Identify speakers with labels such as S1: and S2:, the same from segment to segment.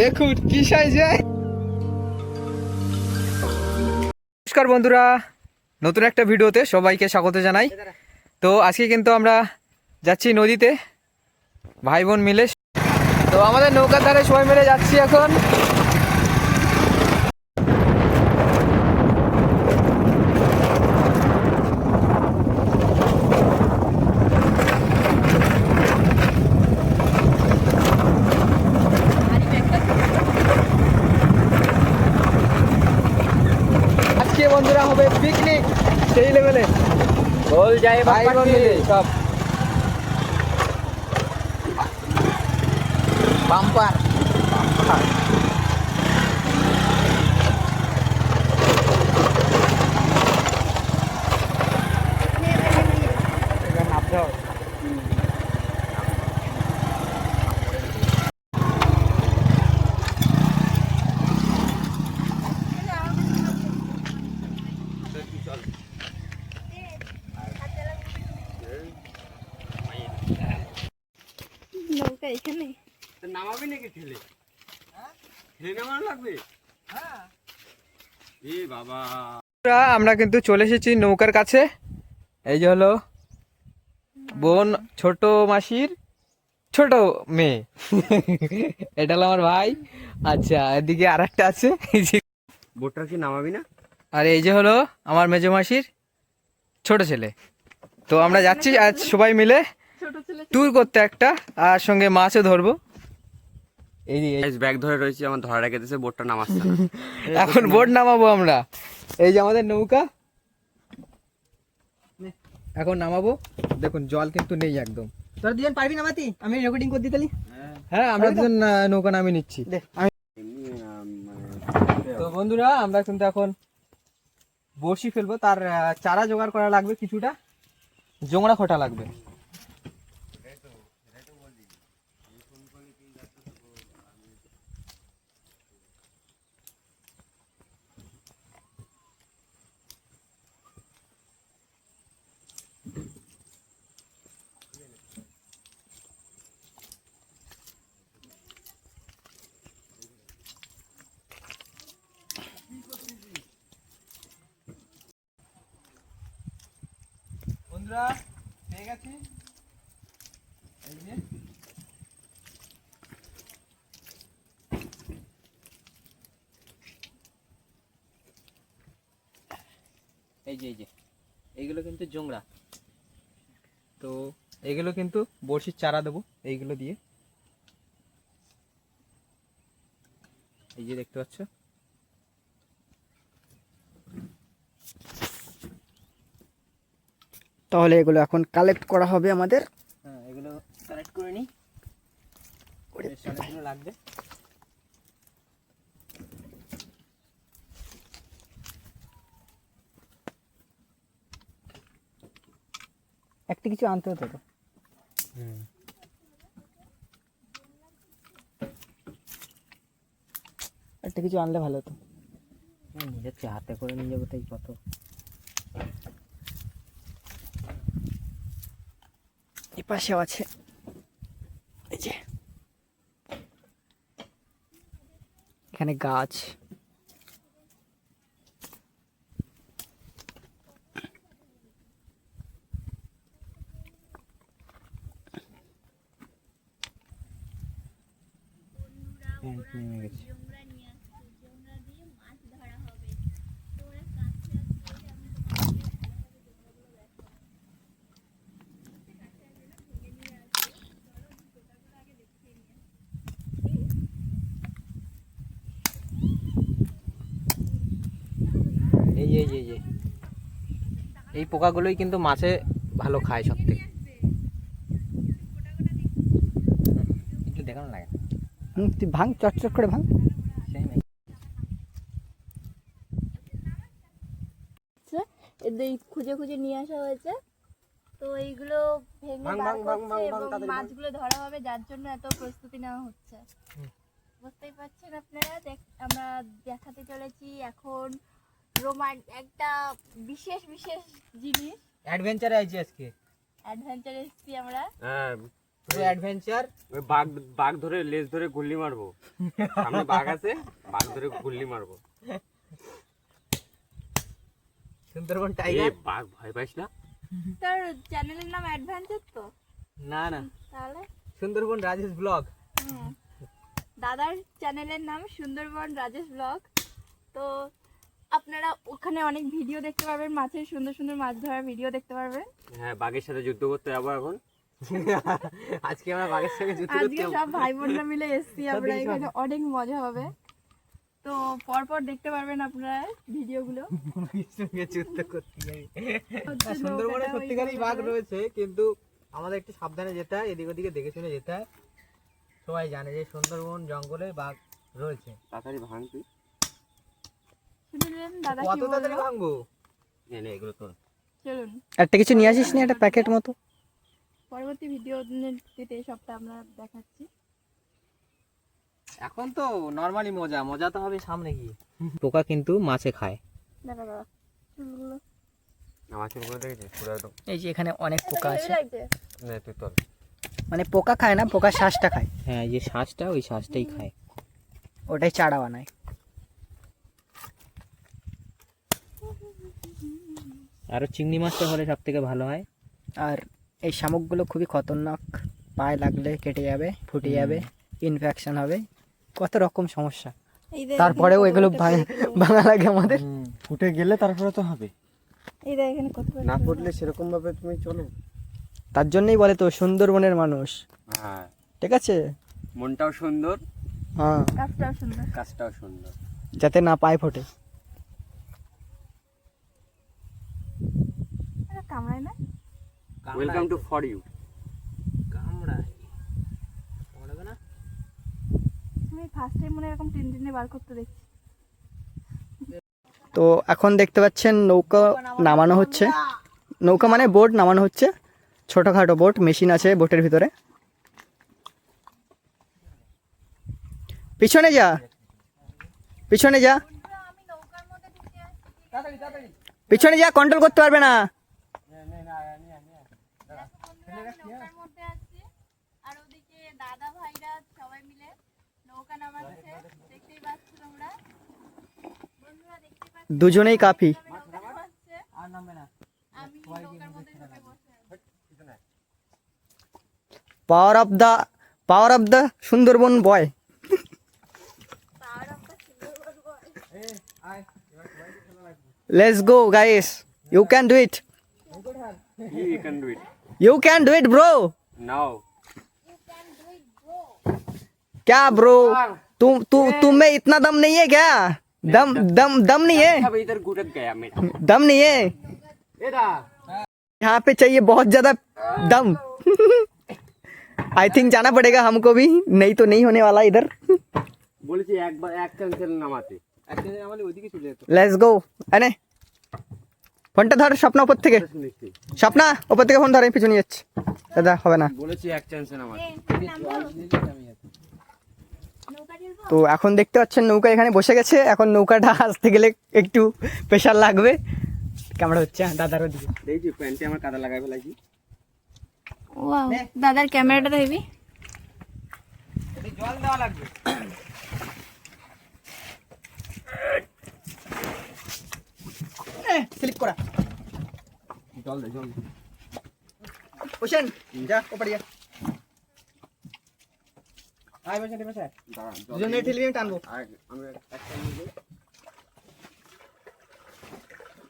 S1: দেখুন, কি নমস্কার বন্ধুরা, নতুন একটা ভিডিওতে সবাইকে স্বাগত জানাই। তো আজকে কিন্তু আমরা যাচ্ছি নদীতে, ভাই বোন মিলে। তো আমাদের নৌকার ধারে সবাই মিলে যাচ্ছি এখন আজকে বন্ধুরা হবে পিকনিক সেই লেভেলে
S2: বল যাই
S1: ভাই বোন মিলে সব।
S2: বাম্পার।
S3: নৌকা এখানে
S2: নামাবি নাকি ঠেলে লাগবে? এ বাবা।
S1: আমরা কিন্তু চলে এসেছি নৌকার কাছে। এই যে হলো বোন ছোট মাসির ছোট মেয়ে। এটা হলো আমার ভাই। আচ্ছা এদিকে আর একটা আছে।
S2: বোটটা কি নামাবি না?
S1: আর এই যে হলো আমার মেজো মাসির ছোট ছেলে। তো আমরা যাচ্ছি আজ সবাই মিলে ট্যুর করতে একটা আর সঙ্গে মাছও ধরবো। এই যে এই-
S2: ব্যাগ ধরে রয়েছে আমার ধরা রেখে দিয়েছে বোটটা নামাচ্ছে।
S1: এখন বোট নামাবো আমরা। এই যে আমাদের নৌকা। এখন নামাবো। দেখুন জল কিন্তু নেই একদম।
S4: তোরা দুজন পারবি না মাতি আমি রেকর্ডিং করে দিতে
S1: হ্যাঁ আমরা দুজন নৌকা নামিয়ে নিচ্ছি। তো বন্ধুরা আমরা কিন্তু এখন বড়শি ফেলব। তার চারা জোগাড় করা লাগবে কিছুটা। জোংড়া খোটা লাগবে। বন্ধুরা পেয়ে গেছি। এই যে। এই যে এই যে। এইগুলো কিন্তু জোংড়া তো এইগুলো কিন্তু বড়শির চারা দেবো, এইগুলো দিয়ে। এই যে দেখতে পাচ্ছ?
S4: তাহলে এগুলো এখন কালেক্ট করা হবে আমাদের।
S1: হ্যাঁ এগুলো কালেক্ট করে নিই। লাগবে।
S4: একটা কিছু আনতে হতো তো। একটা কিছু আনলে ভালো হতো।
S1: নিজের যাচ্ছি হাতে করে নিয়ে যাব তাই কত।
S4: পাশেও আছে। এই যে। এখানে গাছ
S1: হ্যাঁ, নেমে গেছি এই যে, এই। যে, এই পোকাগুলোই কিন্তু মাছে ভালো খায় সব থেকে একটু দেখানো লাগে।
S4: তুই ভাঙ চটচট করে ভাঙ।
S3: খুঁজে খুঁজে নিয়ে আসা হয়েছে। তো এইগুলো ভেঙে বার করছে এবং মাছগুলো ধরা হবে যার জন্য এত প্রস্তুতি নেওয়া হচ্ছে। বুঝতেই পারছেন আপনারা? দেখ- আমরা দেখাতে চলেছি। এখন রোমান একটা বিশেষ বিশেষ জিনিস।
S1: অ্যাডভেঞ্চারে আইছি আজকে।
S3: অ্যাডভেঞ্চার এসেছি আমরা।
S2: হ্যাঁ।
S1: পুরো অ্যাডভেঞ্চার
S2: ওই বাঘ বাঘ ধরে লেজ ধরে গুল্লি মারবো। সামনে বাঘ আছে বাঘ ধরে গুল্লি মারবো।
S1: সুন্দরবন টাইগার
S2: বাঘ ভয় পাইস না?
S3: তোর চ্যানেলের নাম অ্যাডভেঞ্চার তো?
S1: না না।
S3: তাহলে?
S1: সুন্দরবন রাজেশ ব্লগ
S3: দাদার চ্যানেলের নাম সুন্দরবন রাজেশ ব্লগ তো আপনারা ওখানে অনেক ভিডিও দেখতে পারবেন মাছের সুন্দর সুন্দর মাছ ধরার ভিডিও দেখতে পারবেন।
S2: হ্যাঁ বাঘের সাথে যুদ্ধ করতে যাব এখন।
S1: আজকে আমরা বাঘের সাথে যুদ্ধ করতে
S3: আজকে সব ভাই বোনরা মিলে এসছি আমরা এখানে অনেক মজা হবে। তো পরপর দেখতে পারবেন আপনারা ভিডিওগুলো
S1: সঙ্গে যুদ্ধ করতে যাই সুন্দরবনে সত্যিকারই বাঘ রয়েছে কিন্তু আমাদের একটু সাবধানে যেতে হয় এদিক ওদিকে দেখে শুনে যেতে হয়। সবাই জানে যে সুন্দরবন জঙ্গলে বাঘ রয়েছে।
S2: তাড়াতাড়ি ভাঙ তুই
S3: শুনলেন দাদা
S1: কত তাড়াতাড়ি
S3: বলল?
S1: ভাঙবো?
S2: নে নে এগুলো তোর
S3: চলুন।
S4: একটা কিছু নিয়ে আসিস না? একটা প্যাকেট মতো?
S3: পরবর্তী ভিডিও দিতে সবটা আমরা দেখাচ্ছি।
S1: এখন তো নর্মালি মজা মজা তো হবে সামনে গিয়ে। পোকা কিন্তু মাছে খায়।
S3: দাদা দাদা চুলগুলো
S2: আমার চুলগুলো দেখেছিস? পুরো একদম।
S4: এই যে এখানে অনেক পোকা আছে।
S2: নে তুই তোর
S4: মানে পোকা খায় না পোকা শ্বাসটা খায়।
S1: হ্যাঁ যে শ্বাসটা ওই শ্বাসটাই খায়।
S4: ওটাই চারা বানায়।
S1: আরও চিংড়ি মাছটা হলে সব থেকে ভালো হয়।
S4: আর এই শামুকগুলো খুবই খতরনাক পায়ে লাগলে কেটে যাবে ফুটে যাবে ইনফেকশন হবে কত রকম সমস্যা। তারপরেও এগুলো ভাঙা লাগে আমাদের।
S2: ফুটে গেলে তারপরে তো হবে।
S3: এই দেখ এখানে কত পেঁপে ফুল।
S2: সেরকম ভাবে তুমি চলো।
S4: তার জন্যই বলে তো সুন্দরবনের মানুষ।
S2: হ্যাঁ।
S4: ঠিক আছে?
S2: মনটাও সুন্দর
S4: হ্যাঁ।
S3: সুন্দর।
S2: কাজটাও সুন্দর।
S4: যাতে না পায়ে ফোটে।
S3: কামড়ায় না?
S2: ওয়েলকাম টু ফর ইউ
S1: কামড়ায়। কামড়াবে না?
S3: আমি ফার্স্ট টাইম মনে এরকম টেনে টেনে বার করতে দেখছি।
S4: তো এখন দেখতে পাচ্ছেন নৌকা নামানো হচ্ছে। নৌকা মানে বোট নামানো হচ্ছে। ছোটোখাটো বোট মেশিন আছে বোটের ভিতরে। পিছনে যা। পিছনে যা।
S3: আমি নৌকার মধ্যে ঢুকে আসছি
S4: পিছনে যা কন্ট্রোল করতে পারবে না।
S3: নৌকার মধ্যে আছি। আর ওদিকে দাদা ভাইরা সবাই মিলে নৌকা নামাচ্ছে। দেখতেই পাচ্ছ তোমরা। বন্ধুরা দেখতেই পাচ্ছ?
S4: দুজনেই কাফি।
S3: নৌকা নামাচ্ছে।
S1: আর নামবে না।
S3: আমি নৌকার মধ্যে ঢুকে বসে আছি।
S4: Power of the power of the Sundarban boy
S3: পাহাড় আমরা Sundarban boy.
S4: Let's go guys you can do it
S2: you can do it
S4: you can do it bro
S2: now
S4: क्या ब्रो तुम तू तुम में इतना दम नहीं है क्या दम दम दम नहीं है
S2: अब इधर गुटक गया मेरा
S4: दम नहीं है
S2: एदा
S4: यहाँ पे चाहिए बहुत ज्यादा दम आई थिंक जाना पड़ेगा हमको भी नहीं तो नहीं होने वाला इधर
S2: বলেছি একবার এক ক্যান্সেল নামাতে
S1: একদিন আমাদের ওইদিকে চলে যেত
S4: লেটস গো আনে ফোনটা ধর স্বপ্ন ওপর থেকে। স্বপ্না ওপর থেকে ফোন ধরে আমি পিছনে যাচ্ছি। দাদা হবে না।
S2: বলেছি এক চান্সে
S3: ঢুকবো?
S4: তো এখন দেখতে পাচ্ছেন নৌকা এখানে বসে গেছে। এখন নৌকাটা আসতে গেলে একটু প্রেশার লাগবে। কেমন হচ্ছে হ্যাঁ, দাদার ওদিকে।
S2: দেখছি প্যান্টে আমার কাদা লাগাই ফেলাইছি
S3: ওয়াও দাদার ক্যামেরাটা দেখবি?
S1: জল দেওয়া লাগবে।
S4: স্লিপ করা।
S2: জল দে জল দে।
S4: হোসেন যা ওপরে যা।
S1: আয় বসে বসে।
S4: দুজনে ঠেলিয়ে আমি টানবো।
S2: আমি একটা নিয়ে।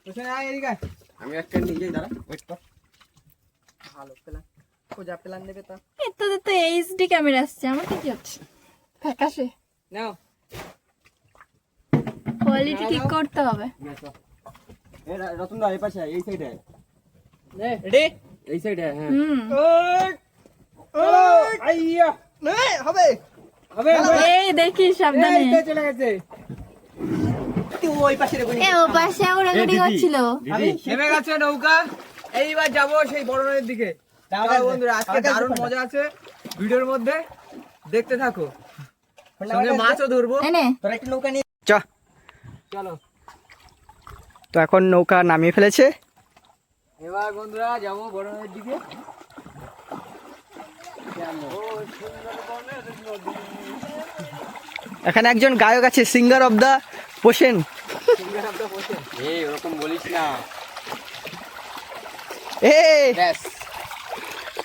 S1: হোসেন আয় এদিকে
S2: আমি একটা নিয়ে যাই দাঁড়া। ওয়েট কর
S4: ভালো প্ল্যান খোঁজা প্ল্যান নেবে তা।
S3: এটাতে তো এইচডি ক্যামেরা আসছে আমার কি হচ্ছে? ফ্যাকাশে
S1: নাও।
S3: কোয়ালিটি ঠিক করতে হবে।
S2: রতন দা এই পাশে এই সাইডে
S1: রেডি
S2: এই সাইডে হ্যাঁ।
S3: হুম।
S1: আইয়া
S4: হবে।
S1: হবে
S3: এই দেখি সাবধানে।
S1: এই চলে গেছে।
S4: ওই পাশে রেখে
S3: এ ও পাশে ওড়াগুড়ি করছিল।
S1: আমি নেমে গেছে নৌকা। এইবার যাব সেই বড় নদীর দিকে। তাহলে বন্ধুরা আজকে দারুণ মজা আছে। ভিডিওর মধ্যে দেখতে থাকো। সঙ্গে মাছও ধরবো।
S4: তোরা একটু নৌকা নিয়ে চ।
S1: চলো।
S4: তো এখন নৌকা নামিয়ে ফেলেছে।
S1: এবার বন্ধুরা যাব দিকে।
S4: এখানে একজন গায়ক আছে সিঙ্গার অফ দা পোষেন
S2: এই বলিস না।
S4: এ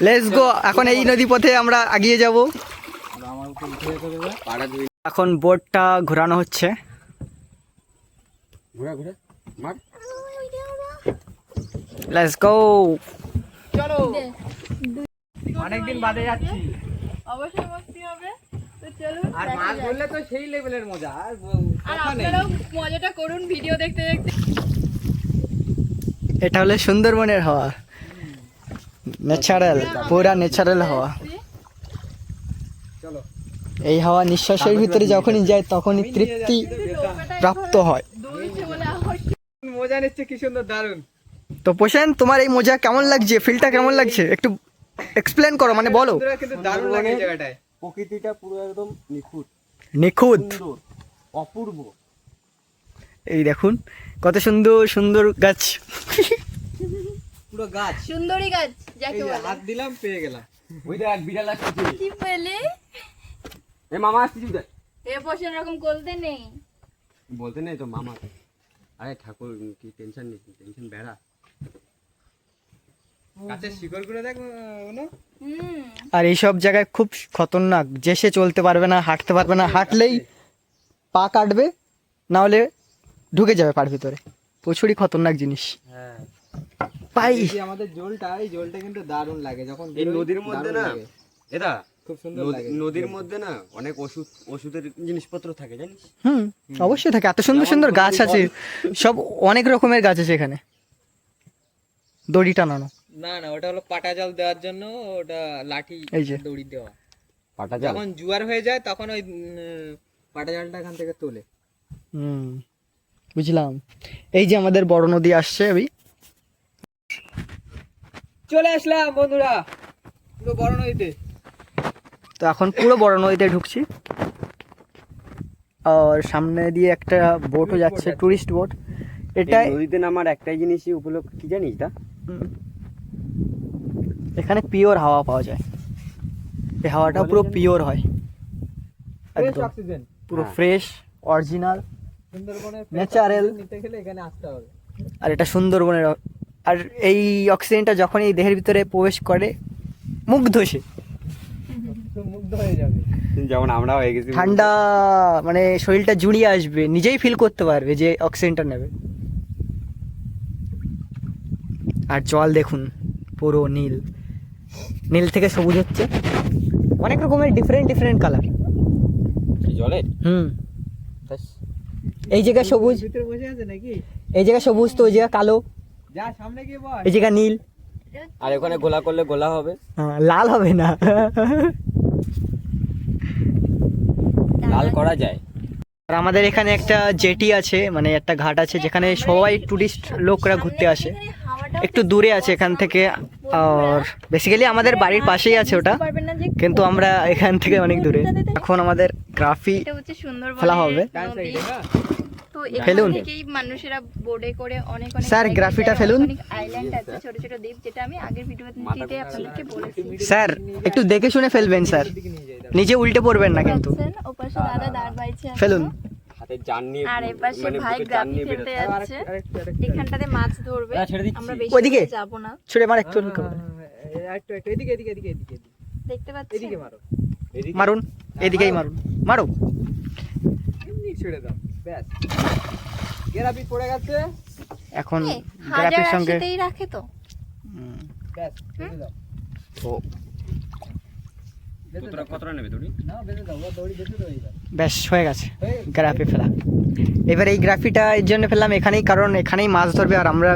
S4: লেটস গো এখন এই নদী পথে আমরা এগিয়ে যাব। এখন বোটটা ঘোরানো হচ্ছে।
S2: ঘুরা ঘুরা। মার।
S4: লেটস গো
S1: চলো। অনেকদিন বাদে যাচ্ছি।
S3: অবশ্যই মস্তি হবে।
S1: আর মাছ ধরলে তো সেই লেভেলের মজা আর
S3: আপনারাও মজাটা করুন ভিডিও দেখতে দেখতে।
S4: এটা হলো সুন্দরবনের হাওয়া। ন্যাচারাল পুরা ন্যাচারাল হাওয়া।
S1: চলো।
S4: এই হাওয়া নিঃশ্বাসের ভিতরে যখনই যায় তখনই তৃপ্তি প্রাপ্ত হয়।
S1: মজা নিচ্ছে কি সুন্দর দারুণ
S4: তো পোষেন তোমার এই মজা কেমন লাগছে? ফিলটা কেমন লাগছে? একটু এক্সপ্লেন করো মানে বলো।
S1: কিন্তু দারুণ লাগে জায়গাটায়।
S2: প্রকৃতিটা পুরো একদম নিখুঁত।
S4: নিখুঁত।
S2: অপূর্ব।
S4: এই দেখুন কত সুন্দর সুন্দর গাছ।
S1: পুরো গাছ।
S3: সুন্দরী গাছ যাকে বলে।
S1: হাত দিলাম পেয়ে গেলাম।
S2: ওই দেখ বিড়াল আসছে।
S3: কি পেলে
S2: এ মামা আসছিস দেখ
S3: এ পোষণ এরকম করতে নেই।
S2: বলতে নেই তো মামা। আরে ঠাকুর কি টেনশন নেই টেনশন বেড়া।
S1: গাছের শিকড়গুলো দেখ ওনো
S3: হুম।
S4: আর এইসব জায়গায় খুব খতরনাক যে সে চলতে পারবে না হাঁটতে পারবে না হাঁটলেই পা কাটবে না হলে ঢুকে যাবে পার ভিতরে। প্রচুরই খতরনাক জিনিস।
S1: হ্যাঁ।
S4: পাই।
S1: আমাদের জলটা এই জলটা কিন্তু দারুণ লাগে যখন
S2: এই নদীর মধ্যে না এটা
S1: খুব সুন্দর লাগে।
S2: নদীর মধ্যে না অনেক ওষুধ ওষুধের জিনিসপত্র থাকে জানিস?
S4: হুম অবশ্যই থাকে। এত সুন্দর সুন্দর গাছ আছে সব অনেক রকমের গাছ আছে এখানে। দড়ি টানানো।
S1: না না ওটা হলো পাটা জাল দেওয়ার জন্য ওটা লাঠি দড়ি দেওয়া।
S2: পাটা জাল?
S1: যখন জুয়ার হয়ে যায় তখন ওই পাটা জালটা এখান থেকে তোলে।
S4: হুম বুঝলাম। এই যে আমাদের বড় নদী আসছে আমি
S1: চলে আসলাম বন্ধুরা পুরো বড় নদীতে।
S4: তো এখন পুরো বড় নদীতে ঢুকছি। আর সামনে দিয়ে একটা বোটও যাচ্ছে টুরিস্ট বোট এটা
S2: নদীতে নামার একটাই জিনিসই উপলক্ষ কি জানিস দা?
S4: এখানে পিওর হাওয়া পাওয়া যায়। এই হাওয়াটা পুরো পিওর হয়। পুরো। ফ্রেশ অরিজিনাল
S1: সুন্দরবনের
S4: Natural.
S1: নিতে গেলে এখানে আসতে হবে।
S4: আর এটা সুন্দরবনের আর এই অক্সিজেনটা যখনই দেহের ভিতরে প্রবেশ করে মুগ্ধ সে।
S1: হয়ে যাবে।
S2: যেমন আমরা হয়ে গেছি।
S4: ঠান্ডা মানে শরীরটা জুড়িয়ে আসবে নিজেই ফিল করতে পারবে যে অক্সিজেনটা নেবে। আর জল দেখুন পুরো নীল। নীল থেকে সবুজ হচ্ছে। অনেক রকমের ডিফারেন্ট ডিফারেন্ট কালার
S2: জলে?
S4: হুম। এই জায়গায় সবুজ।
S1: ভিতরে বসে আছে নাকি?
S4: এই জায়গায় সবুজ তো ওই জায়গায় কালো।
S1: যা সামনে গিয়ে বল
S4: এই জায়গায় নীল।
S2: আর ওখানে গোলা করলে গোলা হবে।
S4: হ্যাঁ, লাল হবে না।
S2: লাল করা যায়।
S4: আর আমাদের এখানে একটা জেটি আছে মানে একটা ঘাট আছে যেখানে সবাই টুরিস্ট লোকরা ঘুরতে আসে। একটু দূরে আছে এখান থেকে আর বেসিক্যালি আমাদের বাড়ির পাশেই আছে ওটা কিন্তু আমরা এখান থেকে অনেক দূরে। এখন আমাদের গ্রাফি ফেলা হবে।
S3: তো এখান থেকেই মানুষেরা বোর্ডে করে অনেক অনেক
S4: স্যার, গ্রাফিটা ফেলুন।
S3: আইল্যান্ড আছে ছোট ছোট দ্বীপ যেটা আমি আগের ভিডিওতে আপনাদেরকে বলেছি।
S4: স্যার একটু দেখে শুনে ফেলবেন স্যার। নিজে উল্টে পড়বেন না কিন্তু।
S3: ওপাশে দাদা দাঁড় বাইছে আছে।
S4: ফেলুন।
S2: হাতে জান নিয়ে
S3: আর এপাশে
S2: মানে
S3: ভাই গ্রাফি
S2: নিয়ে
S3: ফেলতে
S2: বেরোতে
S1: দাও।
S3: যাচ্ছে।
S1: আরেকটু আরেকটু
S3: এখানটাতে মাছ ধরবে।
S2: ছেড়ে দিচ্ছি।
S3: আমরা বেশি
S4: ওইদিকে?
S3: না।
S4: ছুড়ে মার একটু
S1: একটু একটু এদিকে এদিকে এদিকে এদিকে এদিকে।
S3: দেখতে পাচ্ছেন?
S1: এদিকে মারো।
S4: মারুন এদিকেই মারুন। মারো।
S1: এমনি ছেড়ে দাও। ব্যাস। গেরাপি পড়ে গেছে।
S4: এখন গ্রাফির সঙ্গে
S3: রাখে তো।
S1: ব্যাস দাও।
S4: ব্যাস হয়ে গেছে। গ্রাফি ফেলা। এবার এই গ্রাফিটা এর জন্য ফেললাম এখানেই কারণ এখানেই মাছ ধরবে আর আমরা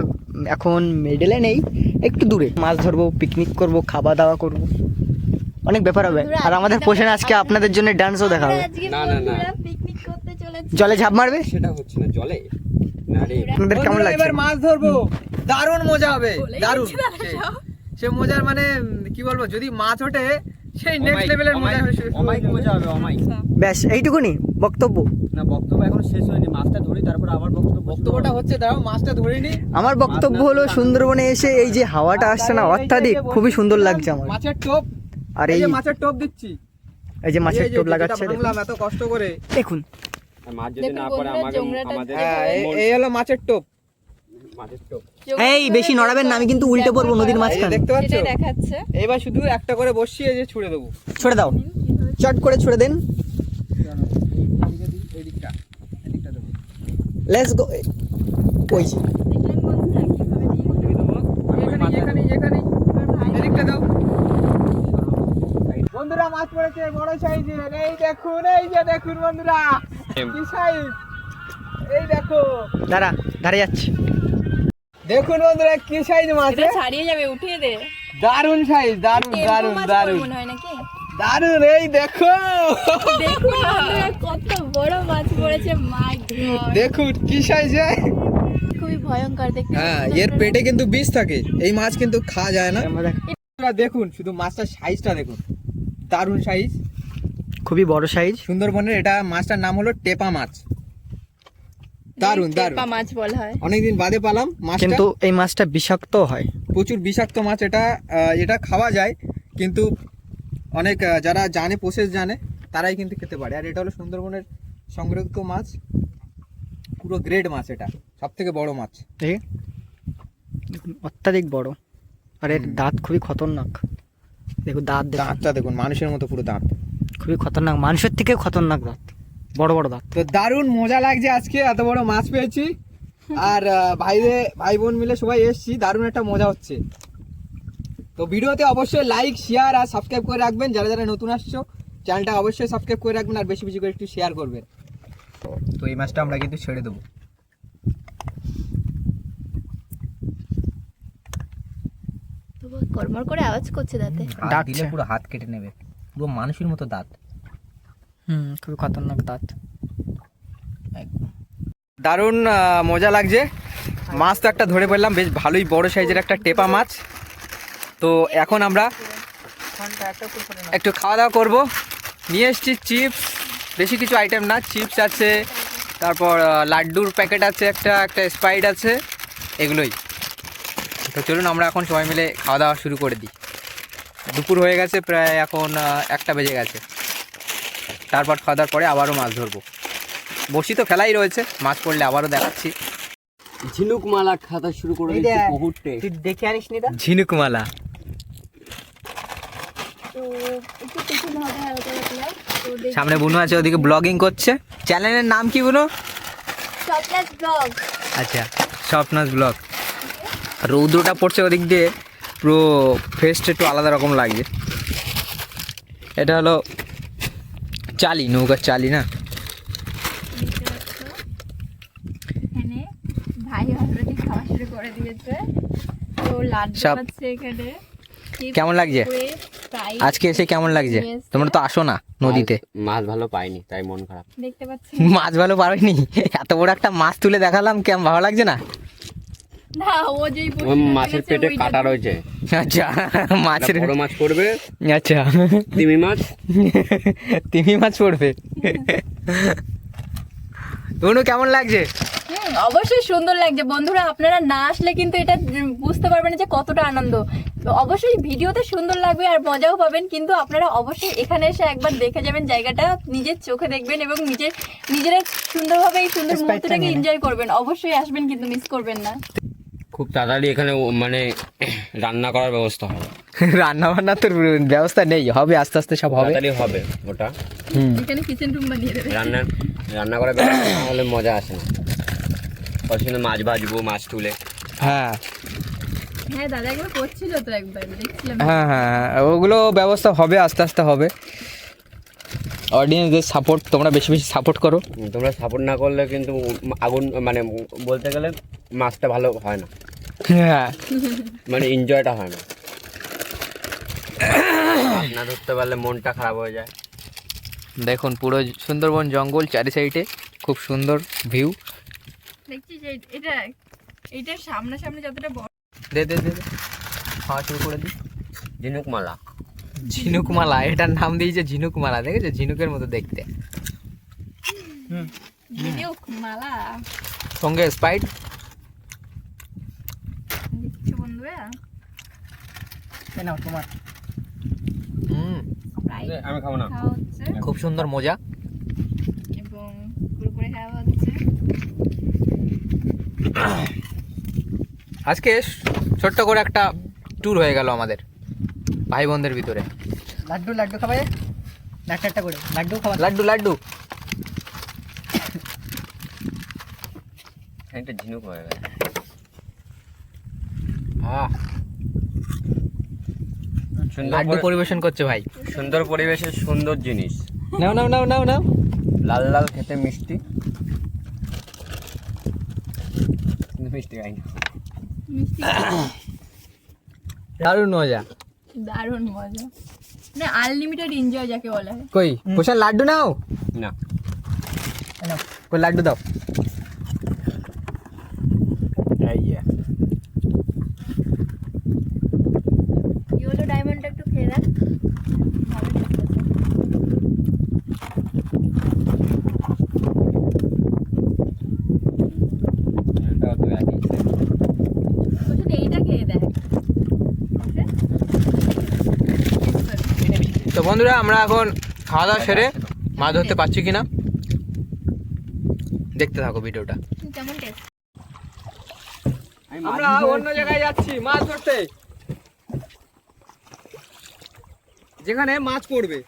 S4: এখন মিডলে নেই একটু দূরে। মাছ ধরবো পিকনিক করব খাওয়া দাওয়া করব। অনেক ব্যাপার হবে। আর আমাদের পোষণ আজকে আপনাদের জন্য ডান্সও দেখাবে।
S2: না, না, না।
S3: বন্ধুরা পিকনিক করতে চলেছি
S4: জলে ঝাঁপ মারবে?
S2: সেটা হচ্ছে না জলে? না রে।
S4: আপনাদের কেমন লাগছে?
S1: এবার মাছ ধরবো। দারুণ মজা হবে দারুণ। সে- মজার মানে কি বলব যদি মাছ ওঠে সেই নেক্সট লেভেলের মজা হবে শুরু
S2: মজা হবে অমায়িক।
S4: ব্যাস এইটুকুনি বক্তব্য।
S2: না বক্তব্য এখন শেষ হয়নি মাছটা ধরি তারপর আবার বক্তব্য
S1: বক্তব্যটা হচ্ছে দাঁড়াও মাছটা ধরে নি।
S4: আমার বক্তব্য হলো সুন্দরবনে এসে এই যে হাওয়াটা আসছে না অত্যাধিক খুবই সুন্দর লাগছে আমার।
S1: মাছের টোপ।
S4: আর
S1: এই মাছের টোপ দিচ্ছি।
S4: এই যে মাছের টোপ লাগাচ্ছে দেখুন।
S1: এত কষ্ট করে।
S4: দেখুন।
S2: মাছ যদি না পড়ে
S3: বন্ধুরা,
S2: আমাকে আমাদের
S1: হ্যাঁ এই- এই হলো মাছের টোপ।
S2: মাছের টোপ।
S4: এই বেশি নড়াবেন না আমি কিন্তু উল্টে পড়ব নদীর মাঝখানে।
S1: দেখতে পাচ্ছ এইবার শুধু একটা করে বসিয়ে যে ছুড়ে দেবো।
S4: ছড়ে দাও। চট করে ছড়ে দেন। লেটস গো ওই
S3: বন্ধুরা
S1: মাছ পড়েছে বড় সাইজের। এই দেখুন এই যে দেখুন বন্ধুরা। এই দেখো।
S4: দাঁড়া দাঁড়িয়ে যাচ্ছে।
S1: দেখুন বন্ধুরা কি সাইজ মাছ
S3: ছাড়িয়ে যাবে উঠিয়ে দে।
S1: দারুণ সাইজ
S3: দারুণ দারুণ দারুণ
S1: দারুণ এই দেখো।
S3: দেখুন কত বড় মাছ পড়েছে মাই গড।
S1: দেখুন কি সাইজ
S3: খুবই ভয়ঙ্কর দেখতে
S1: হ্যাঁ এর পেটে কিন্তু বিষ থাকে এই মাছ কিন্তু খাওয়া যায় না। দেখুন শুধু মাছটার সাইজটা দেখুন। দারুণ সাইজ।
S4: খুবই বড় সাইজ
S1: সুন্দরবনের এটা মাছটার নাম হলো টেপা মাছ। দারুণ দারুণ
S3: টেপা মাছ বলা হয়।
S1: অনেকদিন বাদে পালাম মাছটা
S4: কিন্তু এই মাছটা বিষাক্ত হয়।
S1: প্রচুর বিষাক্ত মাছ এটা এটা খাওয়া যায় কিন্তু অনেক যারা জানে প্রসেস জানে তারাই কিন্তু খেতে পারে। আর এটা হলো সুন্দরবনের সংরক্ষিত মাছ। পুরো গ্রেড মাছ এটা সব থেকে বড় মাছ।
S4: দেখি দেখুন অত্যাধিক বড়। আর এর দাঁত খুবই খতরনাক। দেখুন দাঁত দেখুন।
S1: দাঁতটা দেখুন মানুষের মতো পুরো দাঁত।
S4: খুবই খতরনাক মানুষের থেকে খতরনাক দাঁত বড় বড় দাঁত।
S1: তো দারুণ মজা লাগছে আজকে এত বড় মাছ পেয়েছি। আর ভাইরে ভাই বোন মিলে সবাই এসেছি দারুণ একটা মজা হচ্ছে। তো ভিডিওতে অবশ্যই লাইক শেয়ার আর সাবস্ক্রাইব করে রাখবেন। যারা যারা নতুন আসছো চ্যানেলটা অবশ্যই সাবস্ক্রাইব করে রাখবেন আর বেশি বেশি করে একটু শেয়ার করবেন। তো এই মাছটা আমরা কিন্তু ছেড়ে দেবো।
S3: কর্মর করে আওয়াজ করছে দাঁতে।
S1: দিলে পুরো হাত কেটে নেবে। পুরো মানুষের মতো দাঁত।
S4: হুম খুবই খতরনাক দাঁত।
S1: দারুণ মজা লাগছে। মাছ তো একটা ধরে পেলাম বেশ ভালোই বড় সাইজের একটা টেপা মাছ। তো এখন আমরা একটু খাওয়া দাওয়া করব। নিয়ে এসেছি চিপস বেশি কিছু আইটেম না চিপস আছে তারপর লাড্ডুর প্যাকেট আছে একটা একটা স্প্রাইট আছে এগুলোই। তো চলুন আমরা এখন সবাই মিলে খাওয়া দাওয়া শুরু করে দিই। দুপুর হয়ে গেছে প্রায় এখন একটা বেজে গেছে। তারপর খাওয়া দাওয়ার পরে আবারও মাছ ধরবো। বসি তো ফেলাই রয়েছে মাছ পড়লে আবারও দেখাচ্ছি।
S2: ঝিনুক মালা খাতা শুরু করে
S4: তুই দেখে আনিস নি
S1: ঝিনুকমালা সামনে বুনু আছে ওদিকে ব্লগিং করছে। চ্যানেলের নাম কি বুনু?
S3: স্বপ্নাস ব্লগ।
S1: আচ্ছা স্বপ্নাস ব্লগ। রৌদ্রটা পড়ছে ওদিক দিয়ে। পুরো ফেসটা একটু আলাদা রকম লাগছে এটা হলো চালি নৌকার চালি না? কেমন লাগছে? আজকে এসে কেমন লাগছে. তোমরা তো আসো না নদীতে।
S2: মাছ ভালো পাইনি তাই মন খারাপ।
S3: দেখতে পাচ্ছি।
S1: মাছ ভালো পারোনি এত বড় একটা মাছ তুলে দেখালাম কেমন ভালো লাগছে না?
S3: না ও যেই
S2: মাছের পেটে কাটা রয়েছে।
S1: আচ্ছা মাছের
S2: বড় মাছ পড়বে।
S1: আচ্ছা।
S2: তিমি মাছ?
S1: তিমি মাছ পড়বে? অনু কেমন লাগছে?
S3: হুম, অবশ্যই সুন্দর লাগছে। বন্ধুরা আপনারা না আসলে কিন্তু এটা বুঝতে পারবেন যে কতটা আনন্দ। তো অবশ্যই ভিডিওতে সুন্দর লাগবে আর মজাও পাবেন কিন্তু আপনারা অবশ্যই এখানে এসে একবার দেখে যাবেন জায়গাটা নিজের চোখে দেখবেন এবং নিজের নিজেরা সুন্দরভাবে এই সুন্দর মুহূর্তটাকে এনজয় করবেন। অবশ্যই আসবেন কিন্তু মিস করবেন না।
S2: খুব তাড়াতাড়ি এখানে ও- মানে রান্না করার ব্যবস্থা হবে।
S1: রান্না বান্নার তো ব্যবস্থা নেই হবে আস্তে আস্তে সব হবে।
S2: তাড়াতাড়ি হবে ওটা।
S1: হুম।
S3: এখানে কিচেন রুম বানিয়ে দেবে।
S2: রান্না রান্না করার ব্যবস্থা হলে মজা আসে না। সঙ্গে মাছ ভাজবো মাছ তুলে।
S1: হ্যাঁ।
S3: হ্যাঁ দাদা একবার করছিল তো একবার দেখছিলাম।
S1: হ্যাঁ হ্যাঁ ওগুলো ব্যবস্থা হবে আস্তে আস্তে হবে। অডিয়েন্সদের সাপোর্ট তোমরা বেশি বেশি সাপোর্ট করো।
S2: তোমরা সাপোর্ট না করলে কিন্তু আগুন মানে বলতে গেলে মাছটা ভালো হয় না।
S1: হ্যাঁ।
S2: মানে এনজয়টা হয় না। না ধরতে পারলে মনটা খারাপ হয়ে যায়।
S1: দেখুন পুরো সুন্দরবন জঙ্গল চারি সাইডে খুব সুন্দর ভিউ
S3: দেখছিস এটা এটার সামনাসামনি যতটা বড়
S1: দে দে দে। খাওয়া শুরু করে দিই।
S2: ঝিনুক মালা
S1: ঝিনুকমালা এটার নাম দিয়েছে ঝিনুকমালা দেখেছ? ঝিনুকের মতো দেখতে। সঙ্গে স্পাইট।
S3: দেখছ বন্ধুরা
S4: তোমার।
S1: হুম।
S2: আমি খাব না।
S3: হচ্ছে।
S1: খুব সুন্দর মজা।
S3: এবং কুরকুরে খাওয়া হচ্ছে।
S1: আজকে ছোট্ট করে একটা ট্যুর হয়ে গেল আমাদের। ভাই বোনদের ভিতরে।
S4: লাড্ডু লাড্ডু খাবে একটা একটা করে। লাড্ডু খাওয়া
S1: লাড্ডু লাড্ডু।
S2: একটা ঝিনুক হয়ে। গেছে
S1: লাড্ডু পরিবেশন করছে ভাই।
S2: সুন্দর পরিবেশের সুন্দর জিনিস।
S1: নাও নাও নাও নাও নাও।
S2: লাল লাল খেতে মিষ্টি। মিষ্টি খাই না
S3: মিষ্টি
S1: দারুণ মজা।
S3: দারুণ মজা। না আনলিমিটেড এনজয় যাকে বলা হয়।
S1: কই? পোষার লাড্ডু নাও?
S2: না।
S1: কই লাড্ডু দাও
S3: ইয়েলো ডায়মন্ডটা একটু খেয়ে দেখ ভালো লাগতেছে।
S2: এটাও তো একই
S3: বলছি যে এইটা খেয়ে দেখ
S1: তো বন্ধুরা আমরা এখন খাওয়া দাওয়া সেরে মাছ ধরতে পারছি কিনা? দেখতে থাকো ভিডিওটা। আমরা অন্য জায়গায় যাচ্ছি মাছ ধরতে। যেখানে মাছ পড়বে।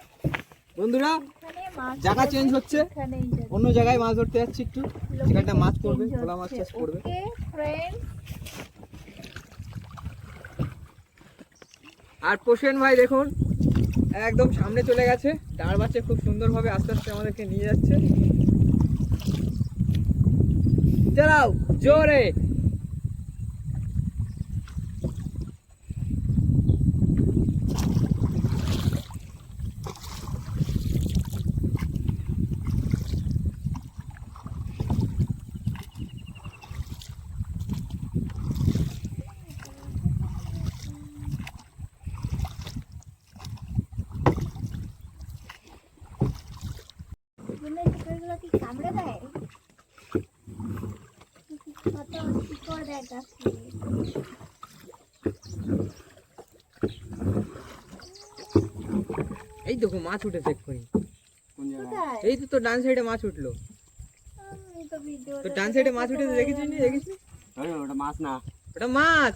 S1: বন্ধুরা জায়গা চেঞ্জ হচ্ছে। অন্য জায়গায় মাছ ধরতে যাচ্ছি একটু। যেখানটা মাছ পড়বে খোলা মাছ চাষ পড়বে। আর পোষেন ভাই দেখুন একদম সামনে চলে গেছে। ডার বাচ্চা খুব সুন্দরভাবে আস্তে আস্তে আমাদেরকে নিয়ে যাচ্ছে। চালাও জোরে
S5: শিকড়গুলো কি কামড়ে দেয় কত শিকড় দেয় গাছে
S1: এই দেখো মাছ উঠেছে এক্ষুনি। এই তো তোর ডান সাইডে মাছ উঠল। তোর ডান সাইডে মাছ উঠেছে দেখেছিস নি
S2: আরে ওটা মাছ না।
S1: ওটা মাছ।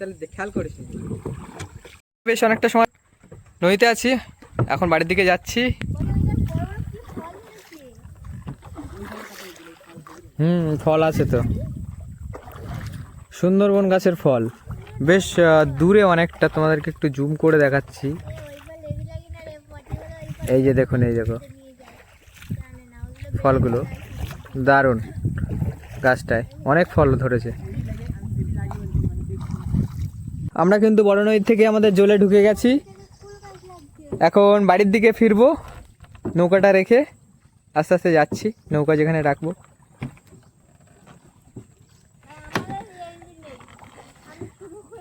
S1: তাহলে খেয়াল করিস বেশ অনেকটা সময় নদীতে আছি। এখন বাড়ির দিকে যাচ্ছি। হুম, ফল আছে তো। সুন্দরবন গাছের ফল। বেশ দূরে অনেকটা তোমাদেরকে একটু জুম করে দেখাচ্ছি। এই যে দেখুন, এই দেখো। ফলগুলো, দারুণ গাছটায়। অনেক ফল ধরেছে। আমরা কিন্তু বড় নদী থেকে আমাদের জলে ঢুকে গেছি। এখন বাড়ির দিকে ফিরবো, নৌকাটা রেখে আস্তে আস্তে যাচ্ছি, নৌকা যেখানে রাখব।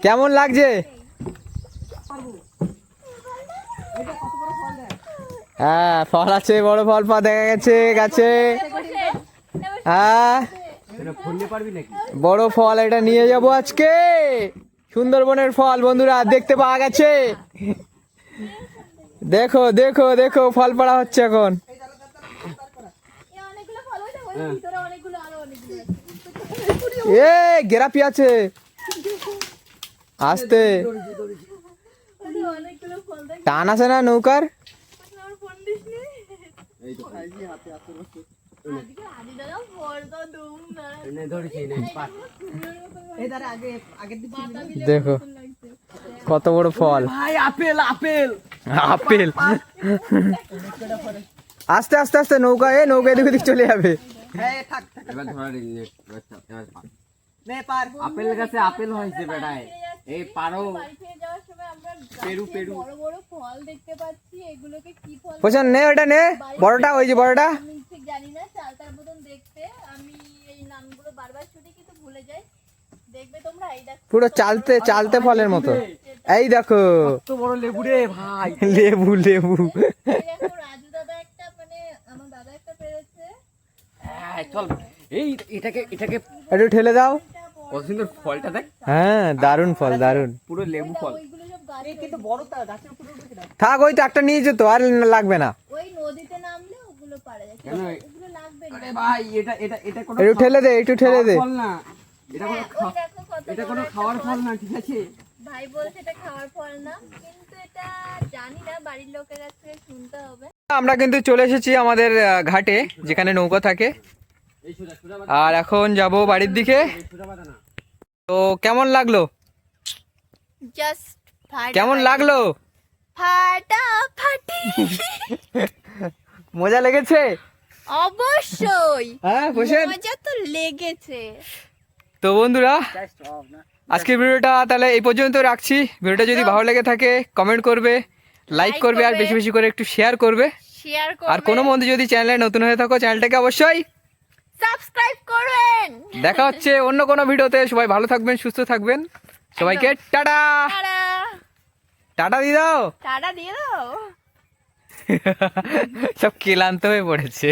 S1: কেমন লাগছে? হ্যাঁ ফল আছে, বড় ফল পা দেখা গেছে, গাছে। হ্যাঁ। বড় ফল এটা নিয়ে যাব আজকে। সুন্দরবনের ফল, বন্ধুরা, দেখতে পাওয়া গেছে। দেখো দেখো দেখো, ফল পড়া হচ্ছে এখন। এ, গেরাপি আছে। আসতে। টান আছে না নৌকার? দেখো, কত বড় ফল।
S2: আপেল। আপেল
S1: আপেল আস্তে আস্তে আস্তে, নৌকা, এ নৌকা এদিক চলে যাবে।
S2: এবার ধরা নেট আপেল গাছে আপেল হয়েছে বেটায়। এই পারো।
S3: বাড়ি থেকে যাওয়ার সময় আমরা
S2: পেরু পেরু।
S3: বড় বড় ফল দেখতে পাচ্ছি এগুলোকে কি ফল
S1: পোষণ নে ওটা নে। বড়টা ওই যে বড়টা।
S3: আমি ঠিক জানি না চালতার মতন দেখতে। আমি এই নামগুলো বারবার শুনি কিন্তু ভুলে যাই। দেখবে তোমরা এই দেখো
S1: পুরো চালতে চালতে ফলের মতো। এই দেখো।
S2: কত বড় লেবু রে ভাই।
S1: লেবু লেবু।
S3: এই দেখো রাজু দাদা একটা মানে আমার দাদা একটা পেরেছে।
S2: চল। এই এটাকে এটাকে
S1: একটু ঠেলে দাও।
S2: কত সুন্দর ফলটা দেখ।
S1: হ্যাঁ দারুণ ফল দারুণ।
S2: পুরো লেবু ফল।
S1: থাক ওই তো একটা নিয়ে যেত আর লাগবে না।
S3: ওই নদীতে নামলে ওগুলো পারা যায়।
S2: কেন?
S3: ওগুলো লাগবে না।
S2: আরে ভাই এটা এটা এটা কোনো
S1: একটু ঠেলে দে একটু ঠেলে দে।
S2: ফল না। এটা কোনো
S3: হ্যাঁ, ওই দেখো কত
S2: এটা কোনো খাওয়ার
S3: ফল।
S2: ফল না ঠিক আছে?
S3: ভাই বলছে এটা খাওয়ার ফল না কিন্তু এটা জানি না বাড়ির লোকের কাছ থেকে শুনতে হবে।
S1: আমরা কিন্তু চলে এসেছি আমাদের ঘাটে যেখানে নৌকা থাকে। আর এখন যাব বাড়ির দিকে। তো কেমন লাগল? কেমন লাগল? মজা লেগেছে?
S3: অবশ্যই।
S1: হ্যাঁ
S3: মজা তো লেগেছে।
S1: তো বন্ধুরা আজকের ভিডিওটা তাহলে এই পর্যন্ত রাখছি। ভিডিওটা যদি ভালো লেগে থাকে কমেন্ট করবে লাইক করবে আর বেশি বেশি করে একটু শেয়ার করবে। আর কোনো বন্ধু যদি চ্যানেলে নতুন হয়ে থাকো চ্যানেলটাকে অবশ্যই
S3: সাবস্ক্রাইব করবেন।
S1: দেখা হচ্ছে অন্য কোনো ভিডিওতে। সবাই ভালো থাকবেন সুস্থ থাকবেন। সবাইকে
S3: টাটা।
S1: টাটা দিয়ে দাও।
S3: টাটা দিয়ে দাও।
S1: সব ক্লান্ত হয়ে পড়েছে।